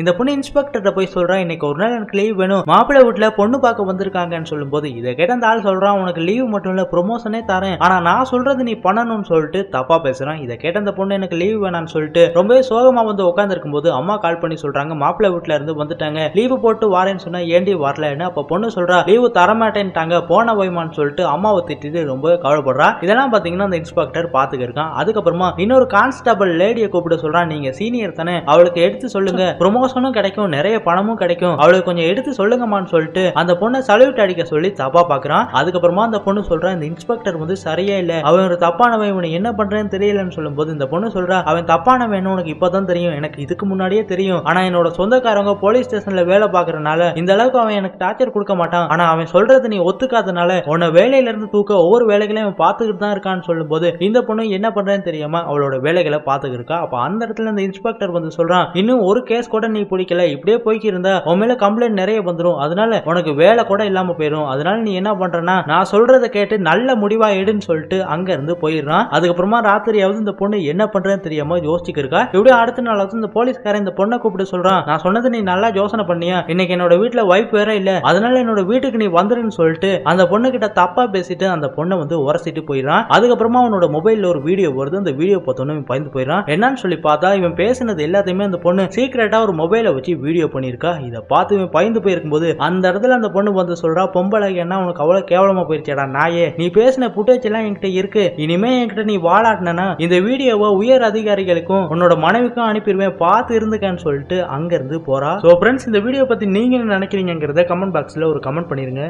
இந்த பொண்ணு இன்ஸ்பெக்டர்கிட்ட போய் சொல்றா இன்னைக்கு ஒரு நாள் எனக்கு லீவ் வேணும். மாப்பிள்ளை வீட்டுல பொண்ணு பார்க்க வந்திருக்காங்கன்னு சொல்லும்போது இதை கேட்ட அந்த ஆள் சொல்றான் உனக்கு லீவ் மட்டும் இல்ல ப்ரொமோஷனே தரேன். ஆனா நான் சொல்றது நீ பண்ணணும்னு சொல்லிட்டு தப்பா பேசுறான். இதை கேட்ட அந்த பொண்ணு எனக்கு லீவ் வேணாம்னு சொல்லிட்டு ரொம்பவே சோகமா வந்து உட்காந்துருக்கும் போது அம்மா கால் பண்ணி சொல்றாங்க மாப்பிள்ளை வீட்டுல இருந்து வந்துட்டாங்க. லீவு போட்டு வாரேன்னு சொன்னா ஏண்டி வரலன்னு? அப்ப பொண்ணு சொல்றா லீவு தரமாட்டேன்ட்டாங்க போன வைமான்னு சொல்லிட்டு அம்மாவை திட்டிட்டு ரொம்பவே கவலைப்படுறா. இதெல்லாம் பாத்தீங்கன்னா அந்த இன்ஸ்பெக்டர் பார்த்துக்கிருக்கான் அதுக்கப்புறமா இன்னொரு கான்ஸ்டபிள் லேடியை கூப்பிட்டு சொல்றான் நீங்க சீனியர் தானே. அவளுக்கு எடுத்து சொல்லுங்க. ப்ரமோஷனும் கிடைக்கும் நிறைய பணமும் கிடைக்கும். அவளுக்கு கொஞ்சம் எடுத்து சொல்லுங்கம்மான்னு சொல்லிட்டு அந்த பொண்ணை சல்யூட் அடிக்க சொல்லி தப்பா பாக்குறான். அதுக்கப்புறமா அந்த பொண்ணு சொல்றா இந்த இன்ஸ்பெக்டர் வந்து சரியா இல்ல. அவன் ஒரு தப்பானவன். இவனை என்ன பண்றேன்னு தெரியலன்னு சொல்லும்போது இந்த பொண்ணு சொல்றா அவன் தப்பானவன் உனக்கு இப்பதான் தெரியும். எனக்கு இதுக்கு முன்னாடியே தெரியும். ஆனா என்னோட சொந்தக்காரங்க போலீஸ் ஸ்டேஷன்ல வேலை பாக்குறதுனால இந்த அளவுக்கு அவன் எனக்கு டார்ச்சர் கொடுக்க மாட்டான். ஆனா அவன் சொல்றது நீ ஒத்துக்காதனால உன்னை வேலையில இருந்து தூக்க ஒவ்வொரு வேலைகளையும் அவன் பாத்துக்கிட்டு தான் இருக்கான்னு சொல்லும் போது இந்த பொண்ணு என்ன பண்றேன்னு தெரியாம அவளோட வேலைகளை பார்த்துக்கிட்டு இருக்கா. அப்ப அந்த இடத்துல இந்த இன்ஸ்பெக்டர் வந்து சொல்றான் இன்னும் ஒரு கேஸ் கூட நீ பிடிக்கல இப்படியே போய்க்கு இருந்தா உன் மேல கம்ப்ளைண்ட் நிறைய வந்துரும். அதனால உனக்கு வேலை கூட இல்லாம போயிடும் அதனால நீ என்ன பண்றனா நான் சொல்றதை கேட்டு நல்ல முடிவா எடுன்னு சொல்லிட்டு அங்க இருந்து போயிடுறான். அதுக்கப்புறமா ராத்திரியாவது இந்த பொண்ணு என்ன பண்றேன்னு தெரியாம யோசிச்சுக்க இருக்கா இப்படியே அடுத்த நாள் இந்த போலீஸ்காரன் இந்த பொண்ணை கூப்பிட்டு சொல்றான் நான் சொன்னது நீ நல்லா யோசனை பண்ணியா? இன்னைக்கு என்னோட வீட்டுல வைஃப் வேற இல்ல. அதனால என்னோட வீட்டுக்கு நீ வந்துருன்னு சொல்லிட்டு அந்த பொண்ணு கிட்ட தப்பா பேசிட்டு அந்த பொண்ணை வந்து உரசிட்டு போயிடறான். அதுக்கப்புறமா அவனோட மொபைல்ல ஒரு வீடியோ வருது. அந்த வீடியோ பார்த்தோன்னே பயந்து போயிடறான். என்னன்னு சொல்லி பார்த்தா இவன் பேசினது எல்லாத்தையுமே அந்த பொண்ணு சீக்கிரட்டா ஒரு மொபைலை வச்சு வீடியோ பண்ணியிருக்கா? இதை பார்த்து பயந்து போயிருக்கும்போது அந்த இடத்துல அந்த பொண்ணு வந்து சொல்றா பொம்பளை என்ன உனக்கு அவ்வளவு கேவலமா போயிருச்சேடா நாயே. நீ பேசின புட்டேஜ் எல்லாம் என்கிட்ட இருக்கு. இனிமே என்கிட்ட நீ வாழாட்டினா இந்த வீடியோவை உயர் அதிகாரிகளுக்கும் உன்னோட மனைவிக்கும் அனுப்பிடுவேன். பார்த்து இருந்துக்கேன்னு சொல்லிட்டு அங்க இருந்து போறா. சோ ஃப்ரெண்ட்ஸ் இந்த வீடியோ பத்தி நீங்க என்ன நினைக்கிறீங்கிறத கமெண்ட் பாக்ஸ்ல ஒரு கமெண்ட் பண்ணிருங்க.